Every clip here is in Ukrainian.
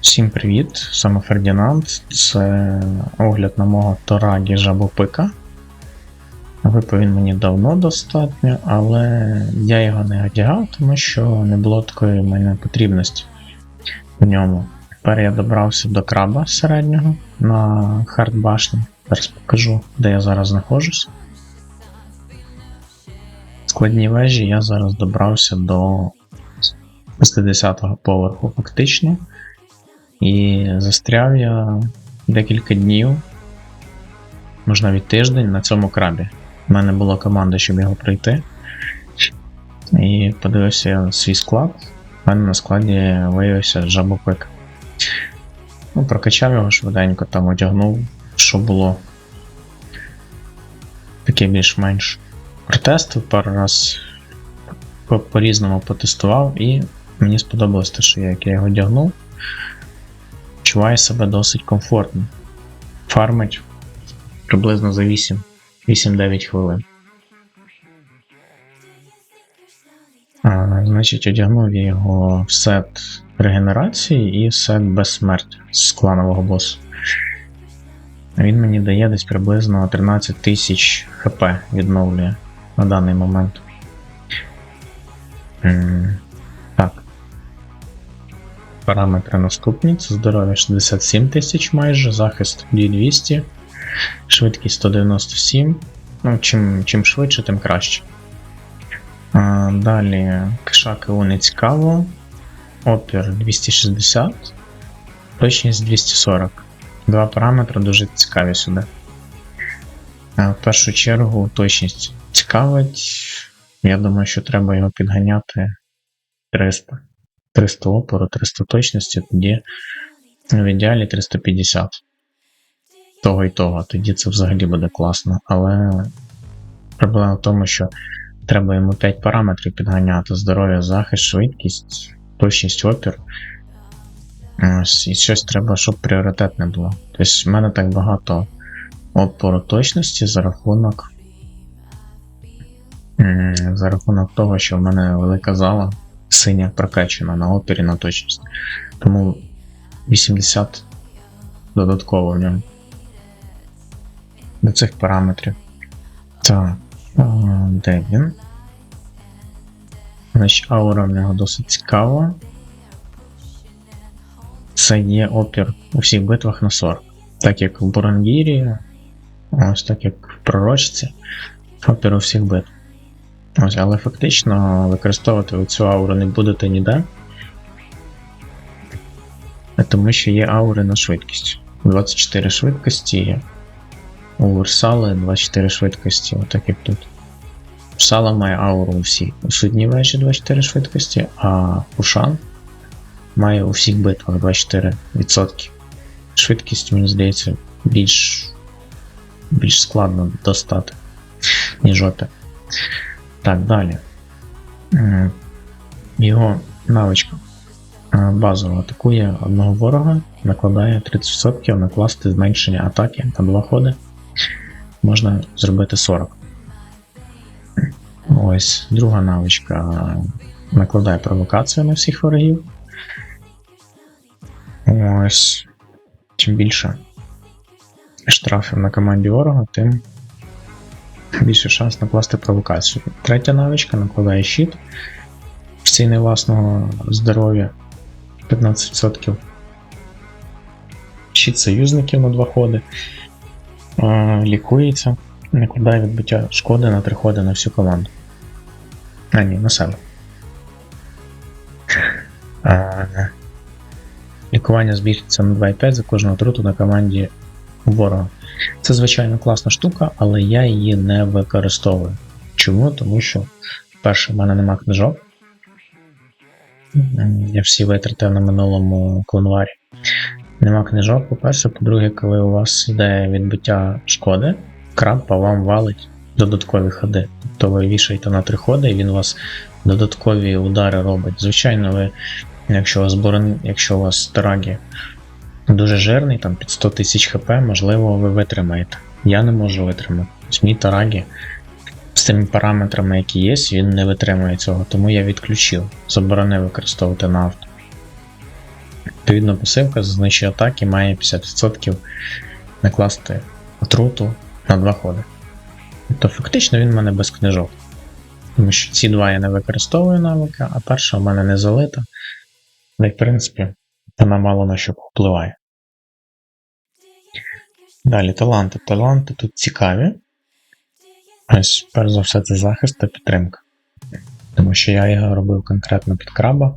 Всім привіт, саме Фердінанд. Це огляд на мого Торагі Жабопика. Випав він мені давно достатньо, але я його не одягав, тому що не було такої в мене потрібності в ньому. Тепер я добрався до краба середнього на хардбашні. Зараз покажу, де я зараз знаходжусь. В складній вежі я зараз добрався до 60-го поверху фактично. І застряв я декілька днів, можна навіть тиждень на цьому крабі. У мене була команда, щоб його пройти. І подивився свій склад. У мене на складі виявився жабопик. Ну, прокачав його швиденько, там одягнув, що було таке більш-менш. Протестив пару раз по- по-різному потестував, і мені сподобалось те, що як я його одягнув відчуває себе досить комфортно. Фармить приблизно за 8 8-9 хвилин. А, значить, одягнув я його в сет регенерації і сет безсмертя з кланового босу. Він мені дає десь приблизно 13 тисяч хп відновлює на даний момент. Параметри наступні: це здоров'я 67 тисяч майже, захист 2200, швидкість 197. Ну, чим, чим швидше, тим краще. А, далі кишаки у не цікаво. Опір 260, точність 240. Два параметри дуже цікаві сюди. А, в першу чергу точність цікавить. Я думаю, що треба його підганяти 300. 300 опору, 300 точності, тоді в ідеалі 350. Того і того, тоді це взагалі буде класно. Але проблема в тому, що треба йому 5 параметрів підганяти: здоров'я, захист, швидкість, точність опір. Ось, і щось треба, щоб пріоритетне було. Тобто в мене так багато опору точності за рахунок. За рахунок того, що в мене велика зала синя прокачана на опері на точність. Тому 80 додатково в ньому. До цих параметрів. Так, а, де він? Значить, аура в нього досить цікава. Це є опір у всіх битвах на 40. Так як в Бурангірі, ось так як в Пророчці, опір у всіх битв. Ось, але фактично використовувати цю ауру не будете ніде. Тому що є аури на швидкість. 24 швидкості. У Урсали 24 швидкості, отак як тут. Урсала має ауру у всій. Судній вежі 24 швидкості, а Пушан має у всіх битвах 24%. Швидкість, мені здається, більш, більш складно достати, ніж опір. Так, далі. Його навичка е, базово атакує одного ворога, накладає 30% накласти зменшення атаки на два ходи. Можна зробити 40. Ось, друга навичка е, накладає провокацію на всіх ворогів. Ось. Чим більше штрафів на команді ворога, тим більше шанс накласти провокацію. Третя навичка накладає щит ціни власного здоров'я 15%. Щит союзників на два ходи. Лікується, накладає відбиття шкоди на три ходи на всю команду. А, ні, на себе. Лікування збільшиться на 2,5 за кожну отруту на команді ворога. Це звичайно класна штука, але я її не використовую. Чому? Тому що, перше, в мене нема книжок. Я всі витратив на минулому клонварі. Нема книжок, по-перше, по-друге, коли у вас йде відбиття шкоди, краб по вам валить додаткові ходи. Тобто ви вішаєте на три ходи, і він у вас додаткові удари робить. Звичайно, ви, якщо у вас борон, якщо у вас тарагі дуже жирний, там під 100 тисяч хп, можливо, ви витримаєте. Я не можу витримати. Мій тарагі з тими параметрами, які є, він не витримує цього, тому я відключив. Заборонив використовувати на авто. Відповідно, пасивка за знищення атаки має 50% накласти отруту на два ходи. Тобто фактично він в мене без книжок. Тому що ці два я не використовую навика, а перша в мене не залита. І в принципі, вона мало на що впливає. Далі таланти. Таланти тут цікаві. Ось, перш за все, це захист та підтримка. Тому що я його робив конкретно під краба,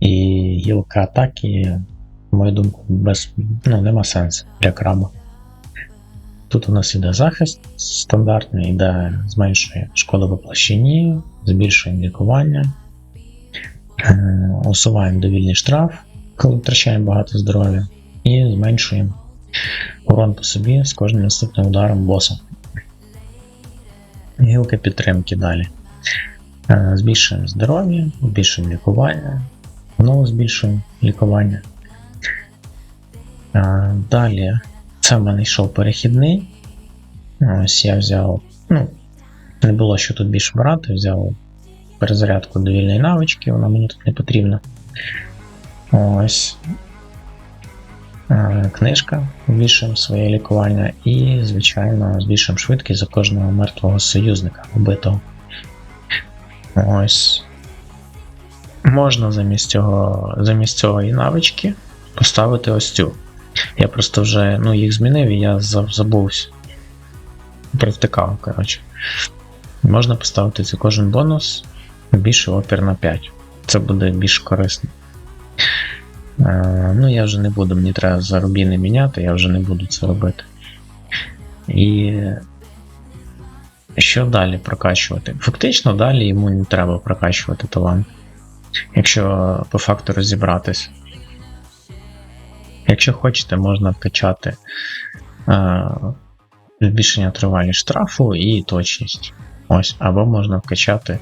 і гілка атаки, на мою думку, без, ну, нема сенсу для краба. Тут у нас іде захист стандартний, іде зменшує шкоду по площині, збільшуємо лікування, е, усуваємо довільний штраф, коли втрачаємо багато здоров'я, і зменшуємо урон по собі з кожним наступним ударом боса. Гілка підтримки далі. Е, Збільшуємо здоров'я, збільшуємо лікування, знову збільшуємо лікування. Е, Далі це в мене йшов перехідний. Ось я взяв, ну, не було що тут більше брати, взяв перезарядку довільної навички, вона мені тут не потрібна. Ось. Е, Книжка, збільшуємо своє лікування і, звичайно, збільшуємо швидкість за кожного мертвого союзника убитого. Ось. Можна замість цього, замість цього і навички поставити ось цю. Я просто вже ну, їх змінив і я за- забувся. Привтикав, коротше. Можна поставити це кожен бонус більше опір на 5. Це буде більш корисно. Е, ну, я вже не буду, мені треба заробіни міняти, я вже не буду це робити. І що далі прокачувати? Фактично, далі йому не треба прокачувати талант. Якщо по факту розібратись. Якщо хочете, можна вкачати е, збільшення тривалі штрафу і точність. Ось, або можна вкачати,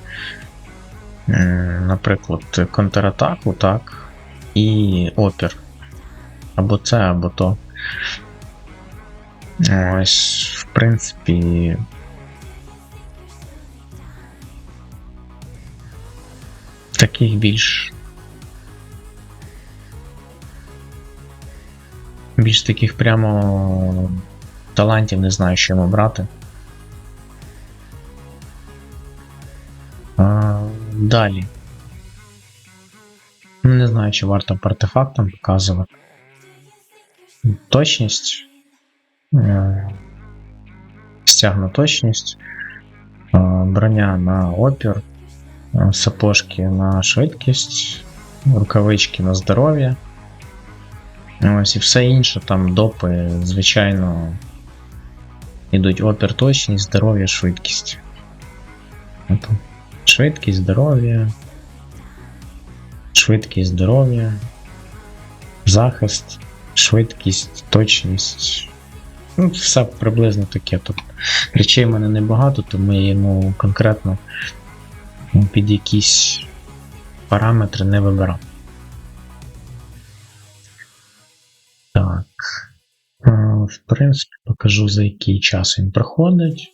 наприклад, контратаку, так, і опір. Або це, або то. Ось, в принципі. Таких більш Більш таких прямо талантів не знаю, що йому брати. А, далі. Знаю, чи варто по артефактам показувати. Точність. Е, Стягну точність. Е, Броня на опір. е, Сапожки на швидкість. Рукавички на здоров'я. Ось і все інше, там допи, звичайно, йдуть опір точність, здоров'я, швидкість. Швидкість, здоров'я. Швидкість, здоров'я. Захист, швидкість, точність. Ну, все приблизно таке. Тут речей в мене небагато, тому я йому конкретно ну, під якісь параметри не вибирав. Так. В принципі, покажу за який час він проходить.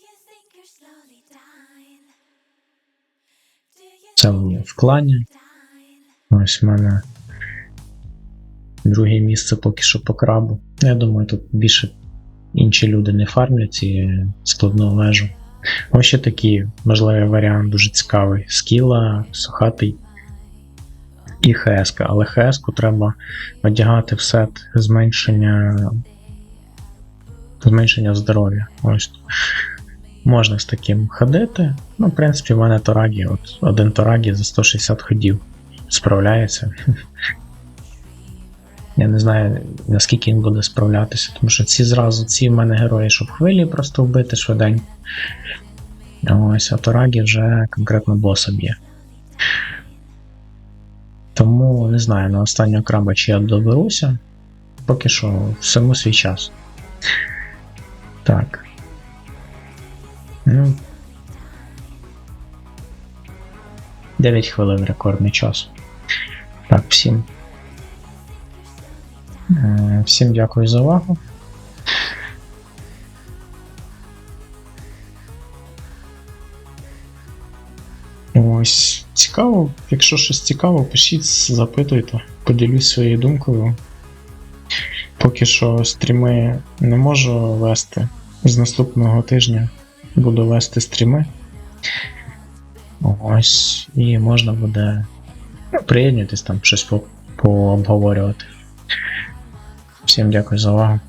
Це в клані. Ось в мене друге місце поки що по крабу. Я думаю, тут більше інші люди не фармлять ці складну вежу. Ось ще такий можливий варіант, дуже цікавий. Скіла, сухатий і ХС. Але ХС треба одягати в сет зменшення зменшення здоров'я. Ось. Можна з таким ходити. Ну, в принципі, в мене Торагі, от один Торагі за 160 ходів справляється. Я не знаю, наскільки він буде справлятися, тому що ці зразу, ці в мене герої, щоб хвилі просто вбити швиденько. Ось, а Торагі вже конкретно боса б'є. Тому не знаю, на останнього краба чи я доберуся. Поки що всьому свій час. Так. Ну. 9 хвилин рекордний час. Так, всім. Е, Всім дякую за увагу. Ось цікаво, якщо щось цікаво, пишіть, запитуйте, поділюсь своєю думкою. Поки що стріми не можу вести. З наступного тижня буду вести стріми. Ось, і можна буде ну, там щось по- пообговорювати. Всім дякую за увагу.